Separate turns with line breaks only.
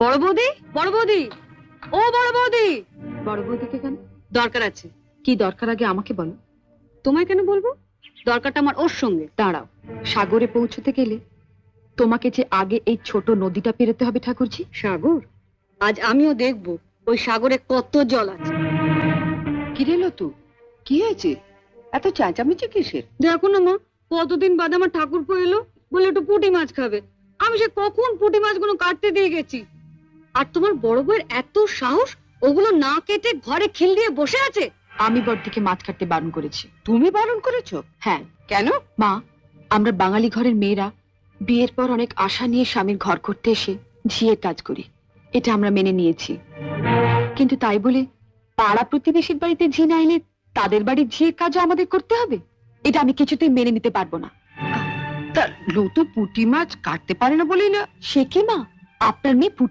বড় বৌদি? বড় বৌদি? ও বড় বৌদি! বড় বৌদিকে কেন? দরকার আছে। কি দরকার আগে আমাকে বলো। তোমায় কেন বলব? দরকারটা আমার ওর সঙ্গে। দাঁড়াও। সাগরে পৌঁছতে গেলে তোমাকে যে আগে এই ছোট নদীটা পেরোতে হবে ঠাকুরজি? সাগর? আজ আমিও দেখব ওই সাগরে কত জল আছে।
কি রে লতু? কি হয়েছে? এত চেঁচামেচি কিসের?
দেখো না মা কতদিন বাদে আমার ঠাকুর এলো বলে একটু পুঁটি মাছ খাবে। আমি সে কখন পুঁটি মাছগুলো কাটতে দিয়ে গেছি? আর তোমার বড় বউয়ের এত সাহস ওগুলো না কেটে ঘরে খিল দিয়ে বসে আছে?
আমি বড়দিকে মাছ কাটতে বারণ করেছি।
তুমি বারণ করেছ?
হ্যাঁ।
কেন?
মা আমরা বাঙালি ঘরের মেয়েরা বিয়ের পর অনেক আশা নিয়ে স্বামীর ঘর করতে এসে ঝিয়ে কাজ করি। এটা আমরা মেনে নিয়েছি। কিন্তু তাই বলে পাড়া প্রতিবেশীর বাড়িতে ঝি না এলে তাদের বাড়ির ঝিয়ে কাজও আমাদের করতে হবে? এটা আমি কিছুতেই মেনে নিতে পারব না।
তা লতু পুঁটি মাছ কাটতে পারে না বলেই না।
সে কি মা? আপনার মেয়ে